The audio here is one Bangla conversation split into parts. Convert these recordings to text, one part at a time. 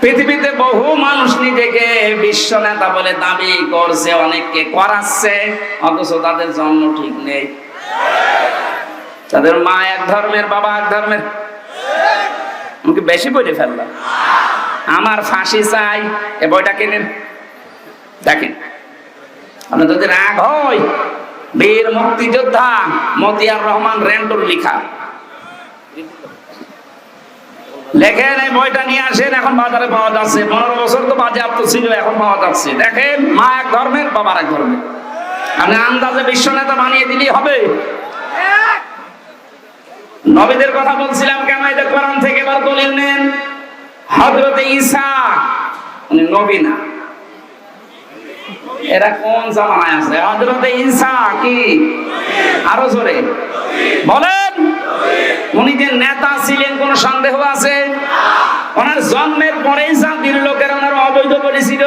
পৃথিবীতে বহু মানুষ নিজেকে বিশ্ব নেতা বলে দাবি করছে, অনেককে করাচ্ছে, অথচ তাদের জন্ম ঠিক নেই। তাদের মা এক ধর্মের, বাবা এক ধর্মের। আমাকে বেশি বলে ফেললাম। আমার ফাঁসি চাই, এ বইটা কিনেন। দেখেন, আপনার যদি রাগ হয়, বীর মুক্তিযোদ্ধা মতিয়ার রহমান রেন্টুর লিখা। লেখেন এই বইটা নিয়ে আসেন, এখন বাজারে পাওয়া যাচ্ছে। পনেরো বছর তো বাজেয়াপ্ত ছিল, এখন পাওয়া যাচ্ছে। দেখেন, মা এক ধর্মের বাবার এক ধর্মের। আপনি আন্দাজে বিশ্ব নেতা বানিয়ে দিলেই হবে। নবীদের কথা বলছিলাম কেন? যে কোরআন থেকে এবার দলিল নেন। হযরতে ঈসা, উনি নবী না। এরা কোন জামানায় আছে? হযরতে ঈসা কি? আরও জোরে। বলেন, উনি যে নেতা ছিলেন, কোন সন্দেহ আছে? ওনার জন্মের পরেই জাতির লোকেরা, ওনার অবৈধ বলেছিল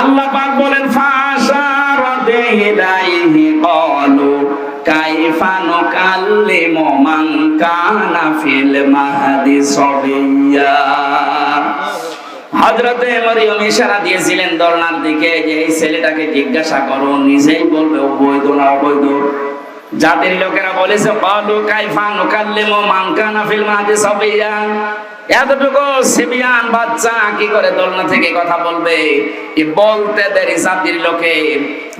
আল্লাহ পাক বলেন ফাশারাতে ইলাইহি ক্বালু কাইফা নুকাল্লিমু মান কানা ফিল মাহদি সাবিয়্যা হযরতে মরিয়ম ইশারা দিয়েছিলেন দরনার দিকে যে, এই ছেলেটাকে জিজ্ঞাসা করো, নিজেই বলবে, অবৈধ না অবৈধ? জাতির লোকেরা বলেছে কানা ফিল এতটুকু সিবিয়ান বাচ্চা কি করে দোলনা থেকে কথা বলবে? বলতে দেরি জাতির লোকে।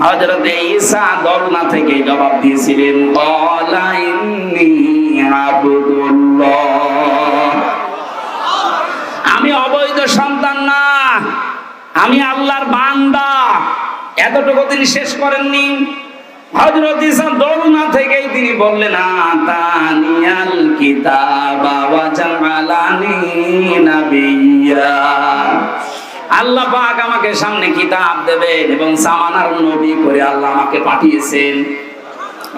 হযরতে ঈসা দোলনা থেকে জবাব দিয়েছিলেন আবদুল্লাহ আমি অবৈধ সন্তান না। আমি আল্লাহর বান্দা। এতটুকু তিনি শেষ করেননি। হজরত থেকেই তিনি বললেন আল্লাহ পাক আমাকে সামনে কিতাব দেবেন এবং সামানার নবী করে আল্লাহ আমাকে পাঠিয়েছেন।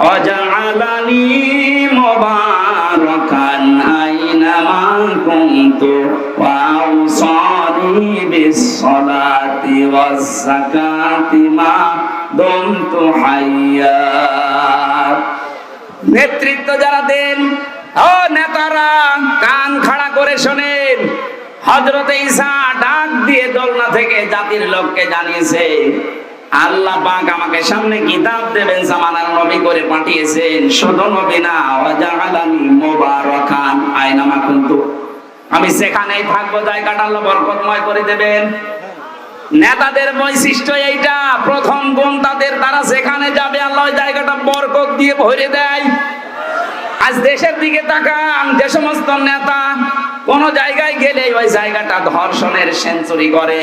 অজালানি মোবারকান أينما كنت وأوصاني بالصلاة والزكاة ما دمت حيا নেতৃত্ব যারা দেন ও নেতারা কান খাড়া করে শোনেন হজরত ঈসা ডাক দিয়ে দোলনা থেকে জাতির লোককে জানিয়েছে আল্লাহ পাক আমাকে সামনে কিতাব দেবেন, জামানার নবী করে পাঠিয়েছেন। শুধু নবী না ওয়াজালানি মুবারাকান আইনামা কুনতু। আমি সেখানেই থাকব, জায়গাটা আল্লাহ বরকতময় করে দেবেন। নেতাদের বৈশিষ্ট্য এইটা, প্রথম গুণ তাদের, তারা সেখানে যাবে, আল্লাহ জায়গাটা বরকত দিয়ে ভরে দেয়। আজ দেশের দিকে তাকান, যে সমস্ত নেতা কোন জায়গায় গেলে ওই জায়গাটা ধর্ষণের সেঞ্চুরি করে,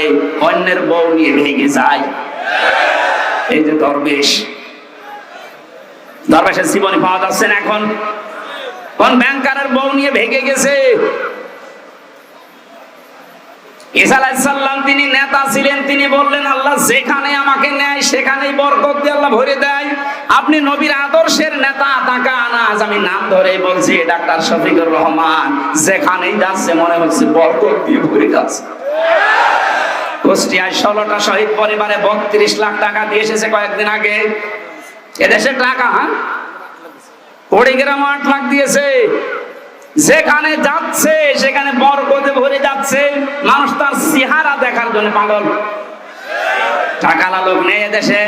অন্যের বউ নিয়ে ভেঙে যায়। এই যে দরবেশ। দরবেশের জীবনে পাওয়া যাচ্ছে না এখন। কোন ব্যাংকারের বউ নিয়ে ভেঙে গেছে? তিনি নেতা ছিলেন, তিনি বললেন, আল্লাহ যেখানে আমাকে নেয়, সেখানেই বরকত দিয়ে আল্লাহ ভরে দেয়। আপনি নবীর আদর্শের নেতা তাকা আনাজ আমি নাম ধরে বলছি, ডাক্তার শফিকুর রহমান। যেখানেই যাচ্ছে, মনে হচ্ছে বরকত দিয়ে ভরে যাচ্ছে। কুষ্টিয়ায় ষোলোটা শহীদ পরিবারে বত্রিশ লাখ টাকা দিয়ে এসেছে কয়েকদিন আগে। এদেশে টাকা হ্যাঁ? কুড়িগ্রাম আট লাখ দিয়েছে। যেখানে যাচ্ছে, সেখানে বরকতে ভরে যাচ্ছে। মানুষ তার চেহারা দেখার জন্য পাগল। টাকালা লোক নেই দেশে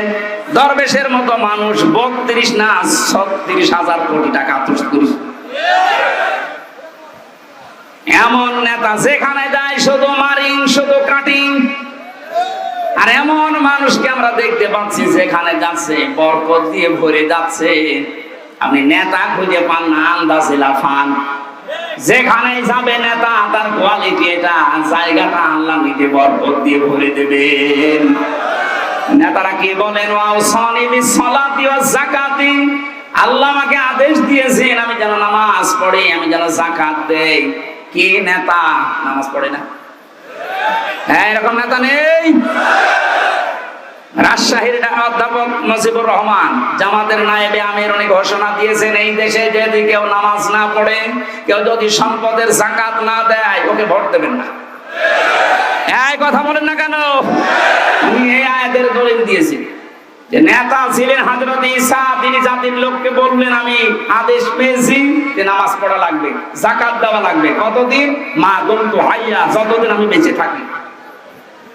দরবেশের মতো মানুষ, বত্রিশ না, ছত্রিশ হাজার কোটি টাকা তুষ্টিস এমন নেতা যেখানে যায়, শুধু মারিং শুধু কাটিং আর এমন মানুষকে আমরা দেখতে পাচ্ছি যেখানে যাচ্ছে, বরকত দিয়ে ভরে যাচ্ছে। আপনি নেতা খুঁজে পান না, আন্দাজে লাফান। যেখানে যাবে নেতা, তার কোয়ালিটি এটা জায়গাটা আল্লাহ নিজে বরকত দিয়ে ভরে দেবেন। নেতারা কি বলেন যাকাতি আল্লাহ আমাকে আদেশ দিয়েছেন, আমি যেন নামাজ পড়ি, আমি যেন যাকাত দেই। কি নেতা? নামাজ পড়ে না। হ্যাঁ এরকম নেতা নেই। রাজশাহীর অধ্যাপক রহমান, জামাতের নায়েবে আমির উনি ঘোষণা দিয়েছেন, এই দেশে যদি কেউ নামাজ না পড়ে, কেউ যদি সম্পদের জাকাত না দেয়, ওকে ভোট দেবেন না। এই কথা বলেন না কেন? এই দলিল যে নেতা ছিলেন হাজরত ঈসা, তিনি জাতির লোককে বললেন, আমি আদেশ পেয়েছি যে নামাজ পড়া লাগবে, জাকাত দেওয়া লাগবে। কতদিন? মা দন্তু হাইয়া, যতদিন আমি বেঁচে থাকি।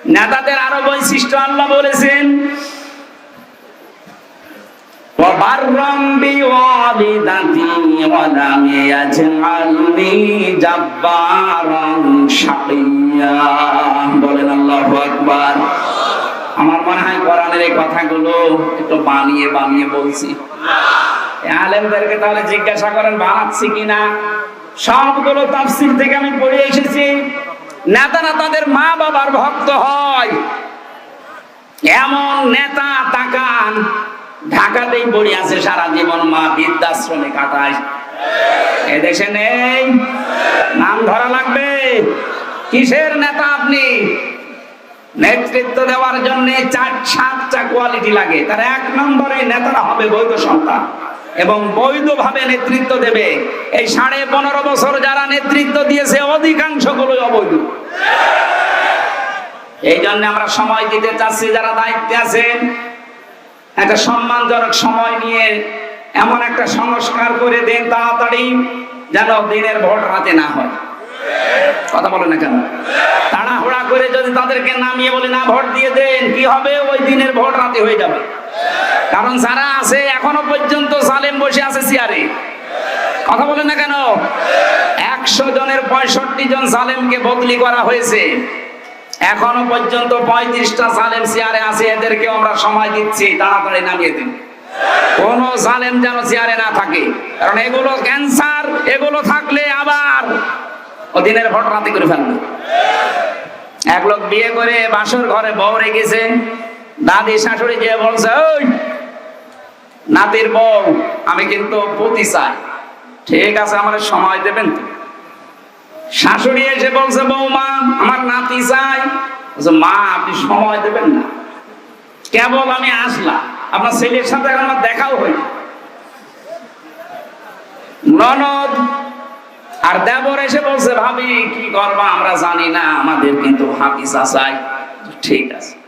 নেতাদের আরও বৈশিষ্ট্য আল্লাহ বলেছেন আমার মনে হয় কোরআনের এই কথাগুলো একটু বানিয়ে বানিয়ে বলছি। আলেমদেরকে তাহলে জিজ্ঞাসা করেন বানাচ্ছি কিনা? সবগুলো তাফসির থেকে আমি পড়ে এসেছি। নেতারা তাদের মা বাবার ভক্ত হয়। এমন নেতা তাকান, ঢাকাতেই পড়ে আছে সারা জীবন মা বৃদ্ধাশ্রমে কাটায়। এদেশে নেই? নাম ধরা লাগবে। কিসের নেতা আপনি? নেতৃত্ব দেওয়ার জন্য চার সাতটা কোয়ালিটি লাগে। তার এক নম্বরে নেতারা হবে বৈধ সন্তান। এবং বৈধভাবে নেতৃত্ব দেবে। এই সাড়ে পনেরো বছর যারা নেতৃত্ব দিয়েছে অধিকাংশ গুলোই অবৈধ। এই জন্য আমরা সময় দিতে চাচ্ছি, যারা দায়িত্বে আছেন, একটা সম্মানজনক সময় নিয়ে এমন একটা সংস্কার করে দেন তাড়াতাড়ি, যেন দিনের ভোট রাতে না হয়। কথা বলে না কেন? তাড়াহুড়া করে যদি তাদেরকে নামিয়ে বলে, না, ভোট দিয়ে দেন, কি হবে? ওই দিনের ভোট রাতে হয়ে যাবে। কারণ যারা আছে এখনও পর্যন্ত সালেম বসে আছে চেয়ারে কথা বলেন না কেন? একশো জনের পঁয়ষট্টি জন সালেমকে বদলি করা হয়েছে। এখনও পর্যন্ত পঁয়ত্রিশটা সালেম চেয়ারে আছে এদেরকে আমরা সময় দিচ্ছি, তাড়াতাড়ি নামিয়ে দিন। কোন সালেম যেন চেয়ারে না থাকে। কারণ এগুলো ক্যান্সার, এগুলো থাকলে আবার দিনের ভোট রাতে করে ফেলবে। এক লোক বিয়ে করে বাসর ঘরে বউ রেখেছে, দাদি শাশুড়ি যে বলছে, ওই নাতির বউ, আমি কিন্তু পতি চাই। ঠিক আছে, আমার সময় দেবেন তো? শাশুড়ি এসে বলছে, বৌমা, আমার নাতি চাই। মা, আপনি সময় দেবেন না। কেবল আমি আসলাম। আপনার ছেলের সাথে এখন আমার দেখাও হয়নি। ননদ আর দেবর এসে বলছে, ভাবি, কি করবা? আমরা জানি না, আমাদের কিন্তু হাফিজা চাই। ঠিক আছে।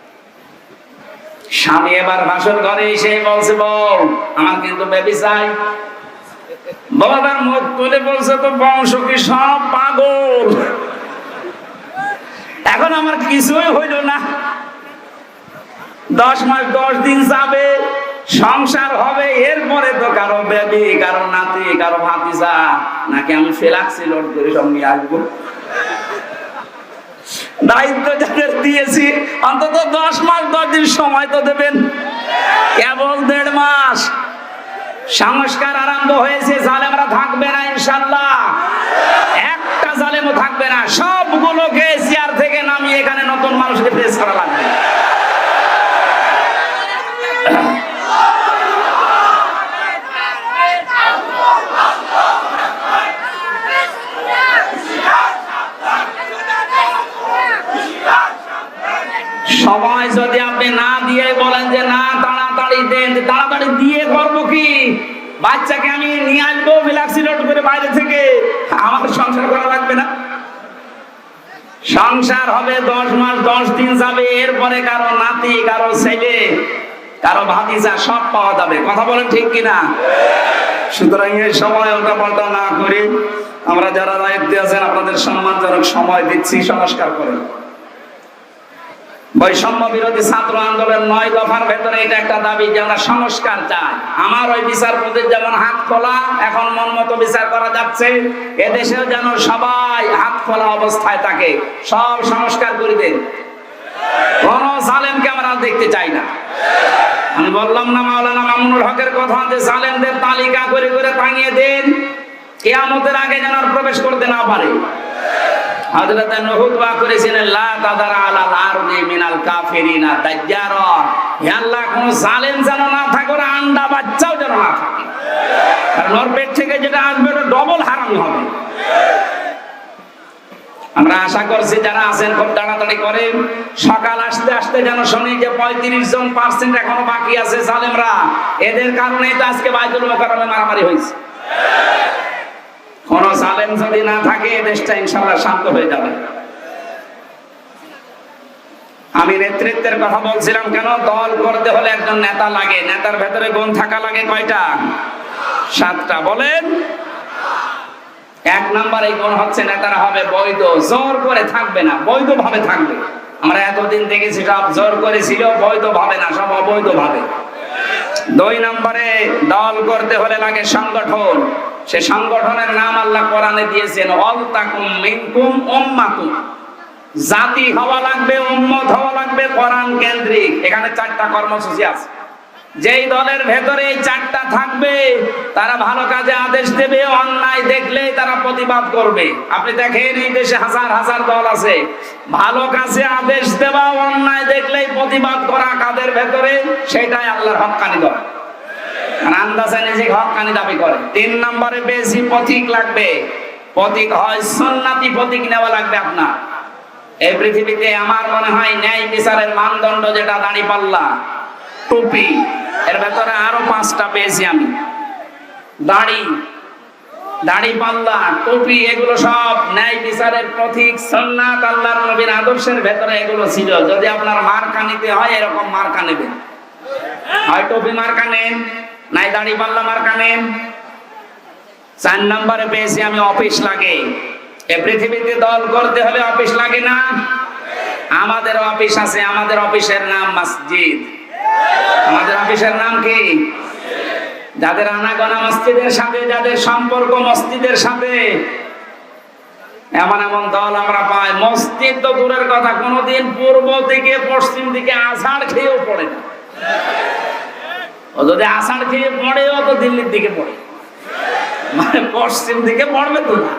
স্বামী এবার বাসর ঘরে এসে বলছে বউ আমার কিন্তু বেবি চাই। বাবার মুখ তুলে বলছে তো বংশ কি সব পাগল? এখন আমার কিছুই হইল না। দশ মাস, দশ দিন যাবে, সংসার হবে, এরপরে তো কারও বেবি, কারও নাতি, কারও ভাতিজা, নাকি আমি ফেলাক্সি লোড করে নিয়ে আসব? দায়িত্ব যাদের দিয়েছি, অন্তত দশ মাস দশ দিন সময় তো দেবেন। কেবল দেড় মাস। সংস্কার আরম্ভ হয়েছে, জালেমরা থাকবে না ইনশাল্লাহ একটা জালেমও থাকবে না, সবগুলোকে চেয়ার থেকে নামিয়ে এখানে নতুন মানুষকে ফেস করা লাগবে সময় যদি আপনি না দিয়ে বলেন যে না তাড়াতাড়ি দেন যে তাড়াতাড়ি দিয়ে করব কি বাচ্চাকে আমি নিয়ে আসব বিলাক্সি রোড করে বাইরে থেকে। আমার সংসার করা লাগবে না। সংসার হবে দশ মাস, দশ দিন যাবে। এরপরে কারও নাতি, কারও ছেলে, কারও ভাতিজা সব পাওয়া যাবে। কথা বলেন ঠিক কিনা? সুতরাং এই সময় উল্টা পাল্টা না করে আমরা যারা দায়িত্বে আছেন, আপনাদের সম্মানজনক সময় দিচ্ছি। সংস্কার করেন। বৈষম্য বিরোধী ছাত্র আন্দোলন নয় দফার ভেতরে এটা একটা দাবি যে আমরা সংস্কার চাই। আমার ওই বিচারপতির যেমন হাত খোলা, এখন মন মতো বিচার করা যাচ্ছে। এদেশেও যেন সবাই হাত খোলা অবস্থায় থাকে। সব সংস্কার করে দেন। কোন সালেমকে আমরা দেখতে চাই না। আমি বললাম না মাওলানা মামুনুল হকের কথা যে সালেমদের তালিকা করে করে টাঙিয়ে দেন। কেয়ামতের আগে যেন প্রবেশ করতে না পারে। হযরত নূহ দোয়া করেছিলেন, লা তাদার আলাল আরদি যেন না থাকে আন্ডা বাচ্চাও যেন না থাকে। কারণ ওর থেকে যেটা আসবে ডবল হারাম হবে। আমরা আশা করছি যারা আছেন, খুব তাড়াতাড়ি করেন সকাল আসতে আসতে যেন শুনি যে পঁয়ত্রিশ জন পার্সেন্ট এখনও বাকি আছে জালেমরা। এদের কারণেই তো আজকে বাইতুল মোকাররমে মারামারি হয়েছে। কোন জালেম যদি না থাকে, দেশটা ইনশাল্লাহ শান্ত হয়ে যাবে। আমি নেতৃত্বের কথা বলছিলাম কেন? দল করতে হলে একজন নেতা লাগে। নেতার ভেতরে গুণ থাকা লাগে কয়টা? সাতটা। বলেন। এক নাম্বার এই গুণ হচ্ছে নেতারা হবে বৈধ। জোর করে থাকবে না। বৈধ ভাবে থাকবে। আমরা এতদিন দেখেছি, সব জোর করেছিল বৈধ ভাবে না, সব অবৈধ ভাবে দুই নম্বরে দল করতে হলে লাগে সংগঠন। সে সংগঠনের নাম আল্লাহ কোরআনে দিয়েছেন, অল তাকুম মিনকুম উম্মাতুম জাতি হওয়া লাগবে, উম্মত হওয়া লাগবে কোরআন কেন্দ্রিক। এখানে চারটা কর্মসূচি আছে। যেই দলের ভেতরে এই চারটা থাকবে, তারা ভালো কাজে আদেশ দেবে, অন্যায় দেখলেই তারা প্রতিবাদ করবে। আপনি দেখেন এই দেশে হাজার হাজার দল আছে। ভালো কাজে আদেশ দেওয়া, অন্যায় দেখলেই প্রতিবাদ করা কাদের ভেতরে? সেটাই আল্লাহর হক্কানি দল। আর আন্দাজে নিজে হক্কানি দাবি করে। তিন নম্বরে বেশি পথিক লাগবে। পথিক হয় সুন্নাতি পথিক নেওয়া লাগবে আপনার। এই পৃথিবীতে আমার মনে হয় ন্যায় বিচারের মানদণ্ড যেটা, দাঁড়ি পাল্লা, টুপি, এর ভেতরে আরও পাঁচটা পেয়েছি আমি। দাড়ি দাড়ি পাল্লা, টুপি, এগুলো সব ন্যায় বিচারের প্রতীক সন্ন্যাত আল্লাহর নবীর আদর্শের ভেতরে এগুলো ছিল। যদি আপনার মার্কা নিতে হয়, এরকম মার্কা নেবেন। হয় টুপি মার্কা নেন। নাই দাড়ি পাল্লা মার্কা কানে চার নম্বরে পেয়েছি আমি অফিস লাগে। এ পৃথিবীতে দল করতে হলে অফিস লাগে না? আমাদের অফিস আছে, আমাদের অফিসের নাম মসজিদ। আমাদের অফিসের নাম কি? যাদের আনাগোনা মসজিদের সাথে, যাদের সম্পর্ক মসজিদের সাথে। এমন এমন দল আমরা পাই। মসজিদ তো দূরের কথা, কোনোদিন পূর্ব দিকে, পশ্চিম দিকে আষাঢ় খেয়েও পড়ে না। ও যদি আষাঢ় খেয়ে পড়েও তো দিল্লির দিকে পড়ে। মানে পশ্চিম দিকে পড়বে তো না।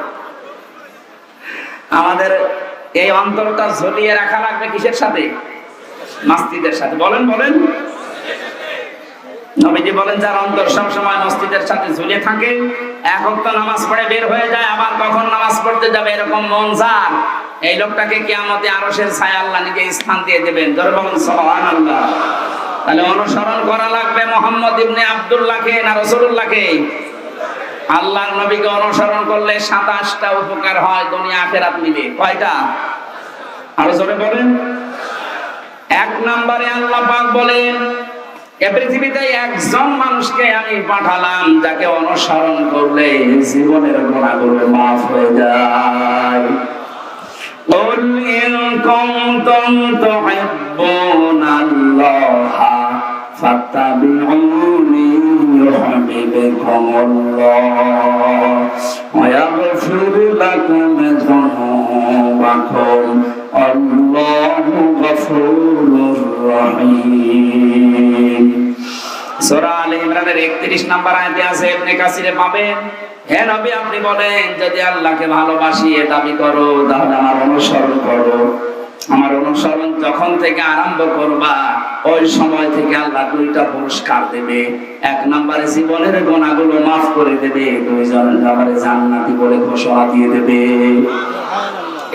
আমাদের এই অন্তরটা ঝুলিয়ে রাখা লাগবে কিসের সাথে? মাস্তিদের সাথে। বলেন বলেন। নবীজি বলেন, যার অন্তর সব সময় মসজিদের সাথে ঝুলে থাকে, এখন তো নামাজ পড়ে বের হয়ে যায়, আবার কখন নামাজ পড়তে যাবে এরকম মন যার। এই লোকটাকে কিয়ামতে আরশের ছায়া আল্লাহ নিজে স্থান দিয়ে দেবেন। জোরে বলেন, সুবহানাল্লাহ। তাহলে অনুসরণ করা লাগবে মোহাম্মদ ইবনে আব্দুল্লাহকে না রাসূলুল্লাহকে আল্লাহর নবীকে অনুসরণ করলে সাতাশটা উপকার হয় দুনিয়া আখেরাত মিলে কয়টা আরো জোরে বলেন এক নম্বরে আল্লাহ পাক বলেন এ পৃথিবীতে একজন মানুষকে আমি পাঠালাম যাকে অনুসরণ করলে জীবনের গুণাগুলো মাফ হয়ে যায় قل إن كنتم تحبون الله فاتبعوني يحببكم الله ويغفر لكم ذنوبكم الله غفور رحيم সূরা আলে ইমরানের 31 নম্বর আয়াতে আছে, ইবনে কাসিরে পাবেন হে নবী, আপনি বলেন, যদি আল্লাহকে ভালোবাসি এ দাবি করো, তাহলে আমার অনুসরণ করো। আমার অনুসরণ যখন থেকে আরম্ভ করবা, ওই সময় থেকে আল্লাহ দুইটা পুরস্কার দেবে। এক নম্বরে জীবনের গোনাগুলো মাফ করে দেবে, দুইজন নম্বরে জান্নাতি বলে ঘোষণা দিয়ে দেবে।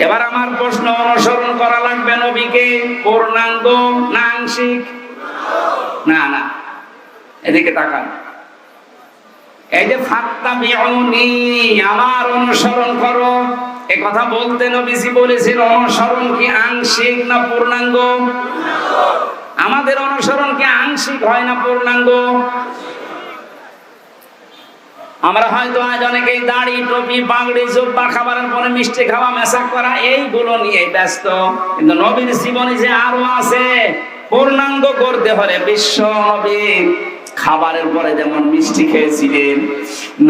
এবার আমার প্রশ্ন, অনুসরণ করা লাগবে নবীকে? পূর্ণাঙ্গ না আংশিক? না না। এদিকে তাকান। এই যে আমার অনুসরণ করো। এ কথা বলতে নবীজি বলেছেন, অনুসরণ কি আংশিক না পূর্ণাঙ্গ? আমাদের অনুসরণ কি আংশিক হয় না পূর্ণাঙ্গ? আমরা হয়তো আজ অনেকেই দাড়ি, টুপি, পাগড়ি, জুব্বা খাবারের পরে মিষ্টি খাওয়া মেশা করা, এইগুলো নিয়ে ব্যস্ত। কিন্তু নবীর জীবনে যে আরও আছে, পূর্ণাঙ্গ করতে হলে বিশ্ব নবী খাবারের পরে যেমন মিষ্টি খেয়েছিলেন,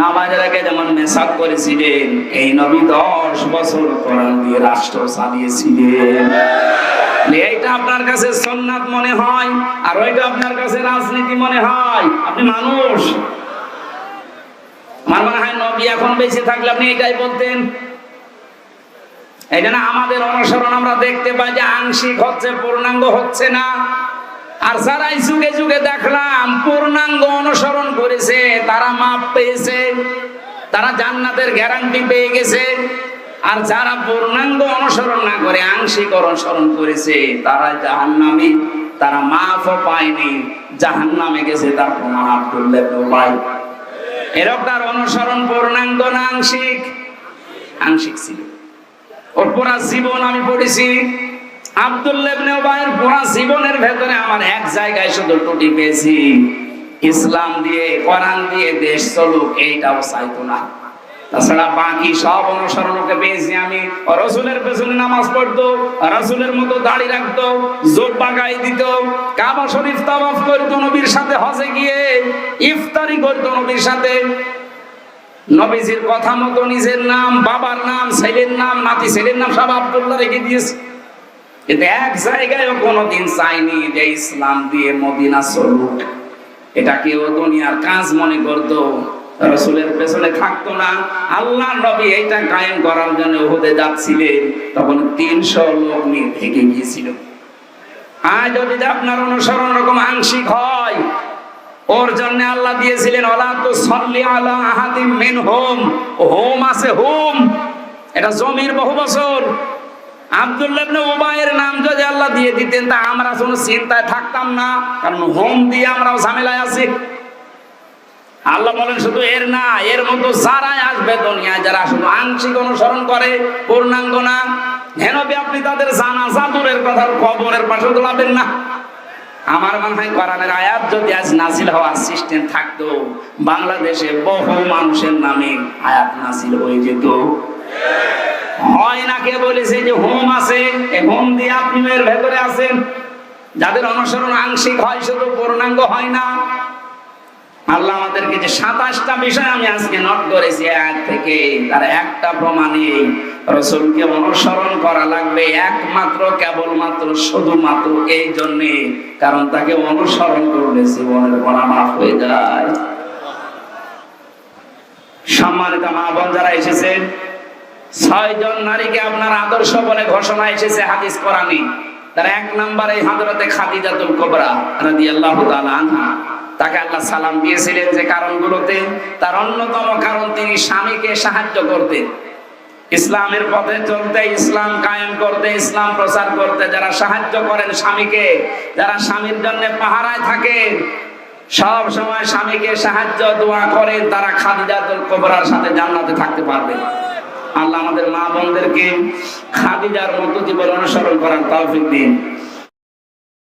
নামাজের আগে যেমন মেশাক করেছিলেন, এই নবী দশ বছর কোরআন দিয়ে রাষ্ট্র চালিয়েছিলেন। এইটা আপনার কাছে সোননাথ মনে হয়, আর ওইটা আপনার কাছে রাজনীতি মনে হয়? আপনি মানুষ। আমার মনে হয় নবী এখন বেঁচে থাকলে আপনি এটাই বলতেন। এই আমাদের অনুসরণ আমরা দেখতে পাই যে আংশিক হচ্ছে, পূর্ণাঙ্গ হচ্ছে না। আর যারা যুগে যুগে দেখলাম পূর্ণাঙ্গ অনুসরণ করেছে, তারা মাপ পেয়েছে, তারা জান্নাতের গ্যারান্টি পেয়ে গেছে। আর যারা পূর্ণাঙ্গ অনুসরণ না করে, আংশিক অনুসরণ করেছে, তারা জাহান্নামে, তারা মাফও পায়নি, জাহান্নামে গেছে তার প্রমাণ আব্দুল্লাহ ইবনে উবাই। এরকটার অনুসরণ পূর্ণাঙ্গ না আংশিক? আংশিক ছিল। ওর পুরা জীবন আমি পড়েছি আব্দুল্লাহ ইবনে উবাইয়ের পুরা জীবনের ভেতরে আমার এক জায়গায় শুধু টুটি পেয়েছি। ইসলাম দিয়ে, কোরআন দিয়ে দেশ চলুক, এইটাও চাইতো না। তাছাড়া বাকি সব অনুসরণকে পেয়েছি আমি। রসুলের পেছনে নামাজ পড়তো, রসুলের মতো দাড়ি রাখতো জোট বাগাই দিত, কাবা শরীফ তাওয়াফ করতো, নবীর সাথে হজে গিয়ে ইফতারি করতো, নবীর সাথে। নবীজির কথা মতো নিজের নাম, বাবার নাম, ছেলের নাম, নাতি, ছেলের নাম সব আব্দুল্লাহ রেখে দিয়েছে। কিন্তু এক জায়গায়ও কোনোদিন চাইনি যে ইসলাম দিয়ে মদিনা চলুক। এটা কেউ দুনিয়ার কাজ মনে করতো, রসুলের পেছনে থাকতো না। আল্লাহ নবী এইটা কায়েম করার জন্য ওহুদে যাচ্ছিলেন, তখন তিনশো লোক নিয়ে থেকে গিয়েছিল। আজ যদি আপনার অনুসরণ রকম আংশিক হয়, ওর জন্য আল্লাহ দিয়েছিলেন, ওলা তো সল্লি আলা আহাদিম মিন হোম হোম আছে হোম। এটা জমির বহু বছর। আব্দুল্লাহ ইবনে উবাইয়ের নাম যদি আল্লাহ দিয়ে দিতেন, তা আমরা চিন্তায় থাকতাম না, কারণ হোম দিয়ে আমরাও ঝামেলায় আছি। আল্লাহ শুধু এর না, এর মতো আসবে যারা শুধু আংশিক অনুসরণ করে, পূর্ণাঙ্গ না হেনবি আপনি তাদের জানা কথা, কবরের পাশে তোলাবেন না? আমার মনে হয় কোরআনের আয়াত যদি আজ নাজিল হওয়ার সিস্টেম থাকতো, বাংলাদেশে বহু মানুষের নামে আয়াত নাজিল হয়ে যেত। বলেছে যে হোম আছে? হোম দিয়ে আপনি এর ভেতরে আছেন। যাদের অনুসরণ আংশিক হয়, শুধু পূর্ণাঙ্গ হয় না। আল্লাহ আমাদেরকে যে সাতাশটা বিষয় আমি আজকে করেছি এক থেকে, তার একটা প্রমাণে রসুলকে অনুসরণ করা লাগবে একমাত্র, কেবলমাত্র, শুধুমাত্র এই জন্যে, কারণ তাকে অনুসরণ করলে জীবনের গোনা মাফ হয়ে যায়। সম্মানিত মা বোন যারা এসেছেন ছয় জন নারীকে আপনার আদর্শ বলে ঘোষণা এসেছে হাদিস কোরআনে। তার এক নম্বরে হাজরতে খাদিজাতুল কোবরা রাদিয়াল্লাহু তাআলা আনহা। তাকে আল্লাহ সালাম দিয়েছিলেন যে কারণগুলোতে তার অন্যতম কারণ তিনি স্বামীকে সাহায্য করতেন। ইসলামের পথে চলতে, ইসলাম কায়েম করতে, ইসলাম প্রচার করতে যারা সাহায্য করেন স্বামীকে, যারা স্বামীর জন্য পাহারায় থাকেন সব সময় স্বামীকে সাহায্য, দোয়া করেন তারা খাদিজাতুল কোবরার সাথে জান্নাতে থাকতে পারবে। আল্লাহ আমাদের মা বোনদেরকে খাদিজার মতো জীবন অনুসরণ করার তৌফিক দিন।